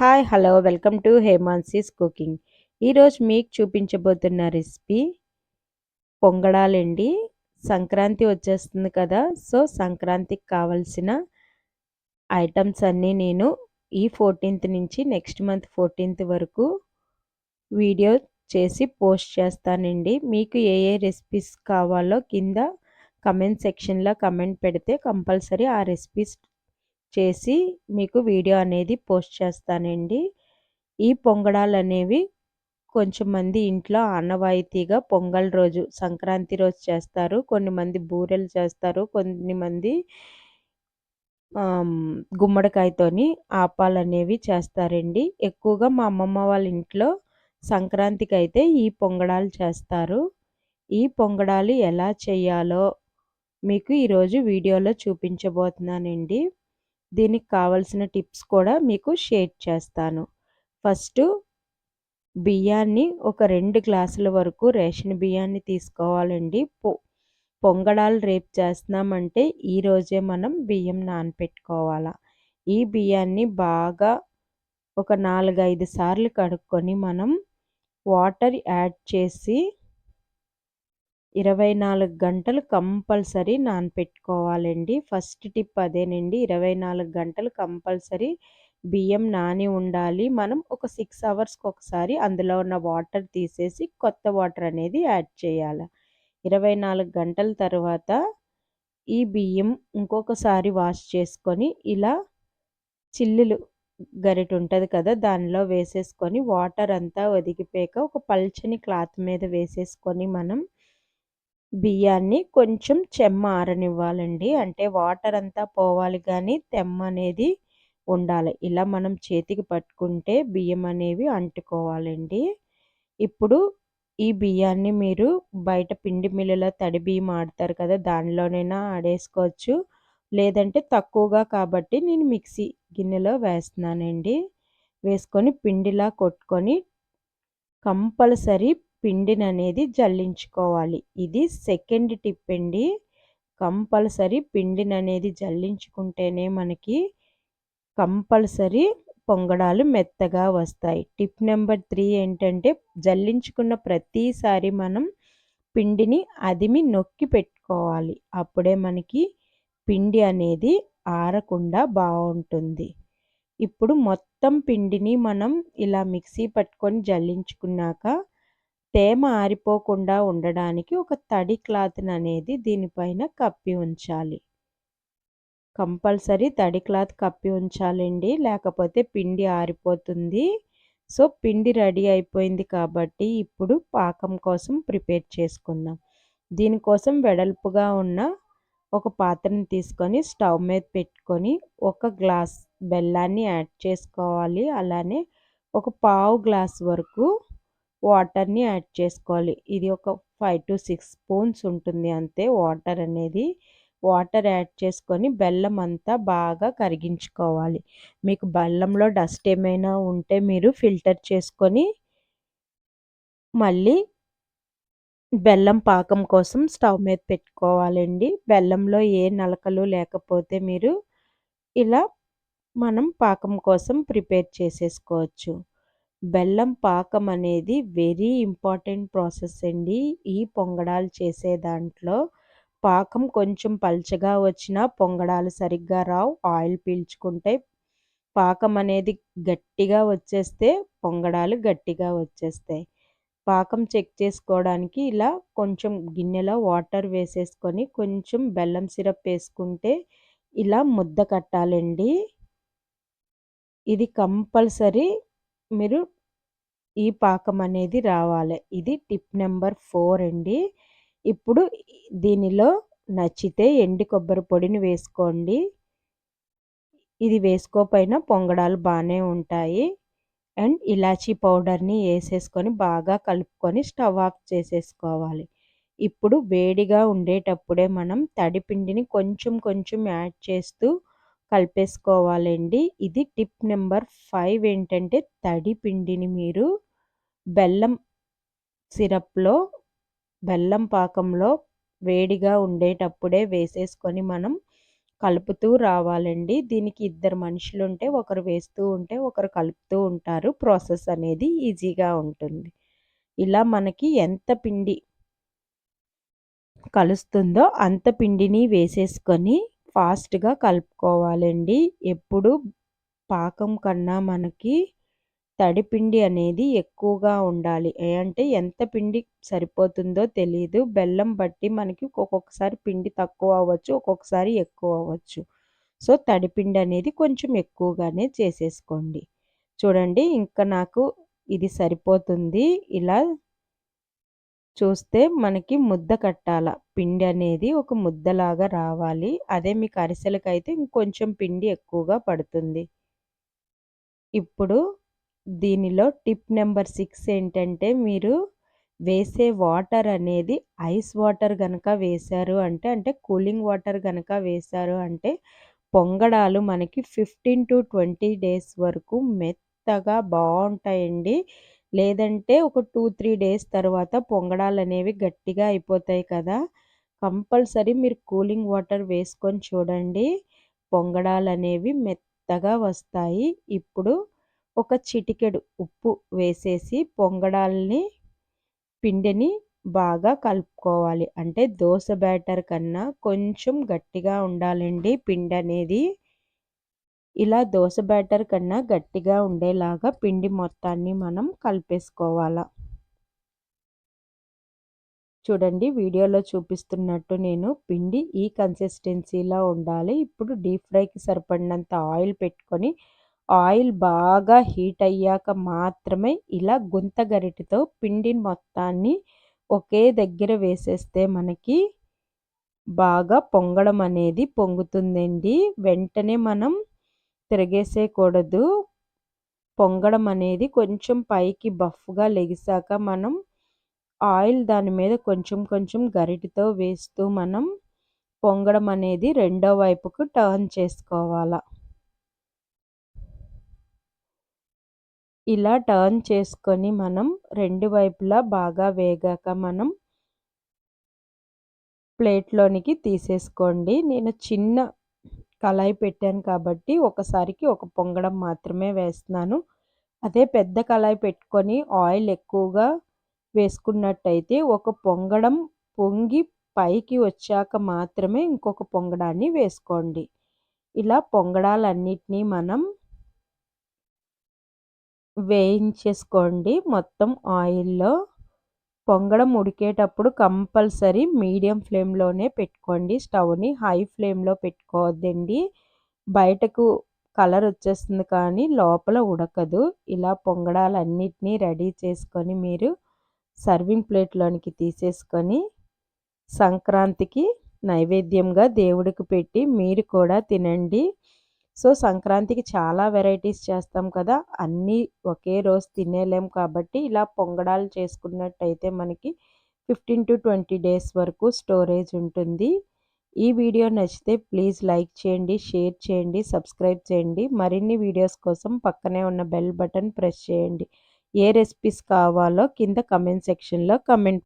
Hi hello welcome to Hemansi's cooking. ఈరోజు మీకు చూపించబోతున్న recipe పొంగడాలండి. Sankranti వచ్చేస్తుంది కదా సో సంక్రాంతికి కావలసిన ఐటమ్స్ అన్నీ నేను ఈ ఫోర్టీన్త్ నుంచి నెక్స్ట్ మంత్ ఫోర్టీన్త్ వరకు వీడియో చేసి పోస్ట్ చేస్తానండి. మీకు ఏ ఏ రెసిపీస్ కావాలో కింద కమెంట్ సెక్షన్లో కమెంట్ పెడితే కంపల్సరీ ఆ రెసిపీస్ చేసి మీకు వీడియో అనేది పోస్ట్ చేస్తానండి. ఈ పొంగడాలు అనేవి కొంచెం మంది ఇంట్లో ఆనవాయితీగా పొంగల్ రోజు సంక్రాంతి రోజు చేస్తారు. కొన్ని మంది బూరెలు చేస్తారు. కొన్ని మంది గుమ్మడికాయతోని ఆపాలు అనేవి చేస్తారండి. ఎక్కువగా మా అమ్మమ్మ వాళ్ళ ఇంట్లో సంక్రాంతికి అయితే ఈ పొంగడాలు చేస్తారు. ఈ పొంగడాలు ఎలా చేయాలో మీకు ఈరోజు వీడియోలో చూపించబోతున్నానండి. దీనికి కావలసిన టిప్స్ కూడా మీకు షేర్ చేస్తాను. ఫస్ట్ బియ్యాన్ని ఒక రెండు గ్లాసుల వరకు రేషన్ బియ్యాన్ని తీసుకోవాలండి. పొ పొంగడాలు రేపు చేస్తున్నామంటే ఈరోజే మనం బియ్యం నానపెట్టుకోవాలా. ఈ బియ్యాన్ని బాగా ఒక నాలుగైదు సార్లు కడుక్కొని మనం వాటర్ యాడ్ చేసి ఇరవై నాలుగు గంటలు కంపల్సరీ నానపెట్టుకోవాలండి. ఫస్ట్ టిప్ అదేనండి. ఇరవై నాలుగు గంటలు కంపల్సరీ బియ్యం నాని ఉండాలి. మనం ఒక సిక్స్ అవర్స్కి ఒకసారి అందులో ఉన్న వాటర్ తీసేసి కొత్త వాటర్ అనేది యాడ్ చేయాలి. ఇరవై నాలుగు గంటల తర్వాత ఈ బియ్యం ఇంకొకసారి వాష్ చేసుకొని ఇలా చిల్లులు గరిట ఉంటుంది కదా దానిలో వేసేసుకొని వాటర్ అంతా ఒదిగిపోయాక ఒక పల్చని క్లాత్ మీద వేసేసుకొని మనం బియ్యాన్ని కొంచెం చెమ్మ ఆరనివ్వాలండి. అంటే వాటర్ అంతా పోవాలి కానీ తెమ్మ అనేది ఉండాలి. ఇలా మనం చేతికి పట్టుకుంటే బియ్యం అనేవి అంటుకోవాలండి. ఇప్పుడు ఈ బియ్యాన్ని మీరు బయట పిండి మిల్లులో తడి బియ్యం ఆడతారు కదా దానిలోనైనా ఆడేసుకోవచ్చు. లేదంటే తక్కువగా కాబట్టి నేను మిక్సీ గిన్నెలో వేస్తున్నానండి. వేసుకొని పిండిలా కొట్టుకొని కంపల్సరీ పిండిని అనేది జల్లించుకోవాలి. ఇది సెకండ్ టిప్ అండి. కంపల్సరీ పిండిని అనేది జల్లించుకుంటేనే మనకి కంపల్సరీ పొంగడాలు మెత్తగా వస్తాయి. టిప్ నెంబర్ త్రీ ఏంటంటే జల్లించుకున్న ప్రతిసారి మనం పిండిని అదిమి నొక్కి పెట్టుకోవాలి. అప్పుడే మనకి పిండి అనేది ఆరకుండా బాగుంటుంది. ఇప్పుడు మొత్తం పిండిని మనం ఇలా మిక్సీ పట్టుకొని జల్లించుకున్నాక తేమ ఆరిపోకుండా ఉండడానికి ఒక తడి క్లాత్ని అనేది దీనిపైన కప్పి ఉంచాలి. కంపల్సరీ తడి క్లాత్ కప్పి ఉంచాలండి. లేకపోతే పిండి ఆరిపోతుంది. సో పిండి రెడీ అయిపోయింది కాబట్టి ఇప్పుడు పాకం కోసం ప్రిపేర్ చేసుకుందాం. దీనికోసం వెడల్పుగా ఉన్న ఒక పాత్రని తీసుకొని స్టవ్ మీద పెట్టుకొని ఒక గ్లాస్ బెల్లాన్ని యాడ్ చేసుకోవాలి. అలానే ఒక పావు గ్లాస్ వరకు వాటర్ని యాడ్ చేసుకోవాలి. ఇది ఒక ఫైవ్ టు సిక్స్ స్పూన్స్ ఉంటుంది అంతే. వాటర్ అనేది వాటర్ యాడ్ చేసుకొని బెల్లం అంతా బాగా కరిగించుకోవాలి. మీకు బెల్లంలో డస్ట్ ఏమైనా ఉంటే మీరు ఫిల్టర్ చేసుకొని మళ్ళీ బెల్లం పాకం కోసం స్టవ్ మీద పెట్టుకోవాలండి. బెల్లంలో ఏ నలకలు లేకపోతే మీరు ఇలా మనం పాకం కోసం ప్రిపేర్ చేసేసుకోవచ్చు. బెల్లం పాకం అనేది వెరీ ఇంపార్టెంట్ ప్రాసెస్ అండి. ఈ పొంగడాలు చేసే దాంట్లో పాకం కొంచెం పల్చగా వచ్చినా పొంగడాలు సరిగ్గా రావు. ఆయిల్ పీల్చుకుంటే పాకం అనేది గట్టిగా వచ్చేస్తే పొంగడాలు గట్టిగా వచ్చేస్తాయి. పాకం చెక్ చేసుకోవడానికి ఇలా కొంచెం గిన్నెలో వాటర్ వేసేసుకొని కొంచెం బెల్లం సిరప్ వేసుకుంటే ఇలా ముద్ద కట్టాలండి. ఇది కంపల్సరీ మీరు ఈ పాకం అనేది రావాలి. ఇది టిప్ నెంబర్ ఫోర్ అండి. ఇప్పుడు దీనిలో నచ్చితే ఎండి కొబ్బరి పొడిని వేసుకోండి. ఇది వేసుకోపోయినా పొంగడాలు బాగానే ఉంటాయి. అండ్ ఇలాచీ పౌడర్ని వేసేసుకొని బాగా కలుపుకొని స్టవ్ ఆఫ్ చేసేసుకోవాలి. ఇప్పుడు వేడిగా ఉండేటప్పుడే మనం తడిపిండిని కొంచెం కొంచెం యాడ్ చేస్తూ కలిపేసుకోవాలండి ఇది టిప్ నెంబర్ ఫైవ్ ఏంటంటే తడి పిండిని మీరు బెల్లం సిరప్లో బెల్లం పాకంలో వేడిగా ఉండేటప్పుడే వేసేసుకొని మనం కలుపుతూ రావాలండి. దీనికి ఇద్దరు మనుషులు ఉంటే ఒకరు వేస్తూ ఉంటే ఒకరు కలుపుతూ ఉంటారు. ప్రాసెస్ అనేది ఈజీగా ఉంటుంది. ఇలా మనకి ఎంత పిండి కలుస్తుందో అంత పిండిని వేసేసుకొని ఫాస్ట్‌గా కలుపుకోవాలండి. ఎప్పుడు పాకం కన్నా మనకి తడిపిండి అనేది ఎక్కువగా ఉండాలి. ఏ అంటే ఎంత పిండి సరిపోతుందో తెలియదు బెల్లం బట్టి మనకి ఒక్కొక్కసారి పిండి తక్కువ అవ్వచ్చు. ఒక్కొక్కసారి ఎక్కువ అవ్వచ్చు. సో, తడిపిండి అనేది కొంచెం ఎక్కువగానే చేసేసుకోండి. చూడండి ఇంకా నాకు ఇది సరిపోతుంది. ఇలా చూస్తే మనకి ముద్ద కట్టాల. పిండి అనేది ఒక ముద్దలాగా రావాలి. అదే మీకు అరిసెలకైతే ఇంకొంచెం పిండి ఎక్కువగా పడుతుంది. ఇప్పుడు దీనిలో టిప్ నెంబర్ సిక్స్ ఏంటంటే మీరు వేసే వాటర్ అనేది ఐస్ వాటర్ కనుక వేశారు అంటే, అంటే కూలింగ్ వాటర్ కనుక వేశారు అంటే పొంగడాలు మనకి 15-20 డేస్ వరకు మెత్తగా బాగుంటాయండి లేదంటే ఒక 2, 3 డేస్ తర్వాత పొంగడాలు అనేవి గట్టిగా అయిపోతాయి కదా! కంపల్సరీ మీరు కూలింగ్ వాటర్ వేసుకొని చూడండి. పొంగడాలు అనేవి మెత్తగా వస్తాయి. ఇప్పుడు ఒక చిటికెడు ఉప్పు వేసేసి పొంగడాల్ని పిండిని బాగా కలుపుకోవాలి. అంటే దోశ బ్యాటర్ కన్నా కొంచెం గట్టిగా ఉండాలండి పిండి అనేది ఇలా దోశ బ్యాటర్ కన్నా గట్టిగా ఉండేలాగా పిండి మొత్తాన్ని మనం కలిపేసుకోవాలా చూడండి వీడియోలో చూపిస్తున్నట్టు నేను పిండి ఈ కన్సిస్టెన్సీలో ఉండాలి. ఇప్పుడు డీప్ ఫ్రైకి సరిపడినంత ఆయిల్ పెట్టుకొని ఆయిల్ బాగా హీట్ అయ్యాక మాత్రమే ఇలా గుంత గరిటితో పిండిని మొత్తాన్ని ఒకే దగ్గర వేసేస్తే మనకి బాగా పొంగడం అనేది పొంగుతుందండి. వెంటనే మనం తిరగేసేయకూడదు. పొంగడం అనేది కొంచెం పైకి బఫ్‌గా లెగిసాక మనం ఆయిల్ దాని మీద కొంచెం కొంచెం గరిటితో వేస్తూ మనం పొంగడం అనేది రెండో వైపుకు టర్న్ చేసుకోవాల. ఇలా టర్న్ చేసుకొని మనం రెండు వైపులా బాగా వేగాక మనం ప్లేట్‌లోనికి తీసేసుకోండి. నేను చిన్న కళాయి పెట్టాను కాబట్టి ఒకసారికి ఒక పొంగడం మాత్రమే వేస్తున్నాను. అదే పెద్ద కళాయి పెట్టుకొని ఆయిల్ ఎక్కువగా వేసుకున్నట్టయితే ఒక పొంగడం పొంగి పైకి వచ్చాక మాత్రమే ఇంకొక పొంగడాన్ని వేసుకోండి. ఇలా పొంగడాలన్నిటినీ మనం వేయించేసుకోండి మొత్తం ఆయిల్‌లో. పొంగడం ఉడికేటప్పుడు కంపల్సరీ మీడియం ఫ్లేమ్‌లోనే పెట్టుకోండి స్టవ్‌ని. హై ఫ్లేమ్‌లో పెట్టుకోవద్దండి. బయటకు కలర్ వచ్చేస్తుంది కానీ లోపల ఉడకదు. ఇలా పొంగడాలన్నిటిని రెడీ చేసుకొని మీరు సర్వింగ్ ప్లేట్‌లోనికి తీసేసుకొని సంక్రాంతికి నైవేద్యంగా దేవుడికి పెట్టి మీరు కూడా తినండి. సో, సంక్రాంతికి చాలా వెరైటీస్ చేస్తాం కదా! అన్నీ ఒకే రోజు తినేలేం కాబట్టి ఇలా పొంగడాలు చేసుకున్నట్టయితే మనకి 15-20 డేస్ వరకు స్టోరేజ్ ఉంటుంది. ఈ వీడియో నచ్చితే ప్లీజ్ లైక్ చేయండి, షేర్ చేయండి, సబ్స్క్రైబ్ చేయండి. మరిన్ని వీడియోస్ కోసం పక్కనే ఉన్న బెల్ బటన్ ప్రెస్ చేయండి. ఏ రెసిపీస్ కావాలో కింద కమెంట్ సెక్షన్‌లో కమెంట్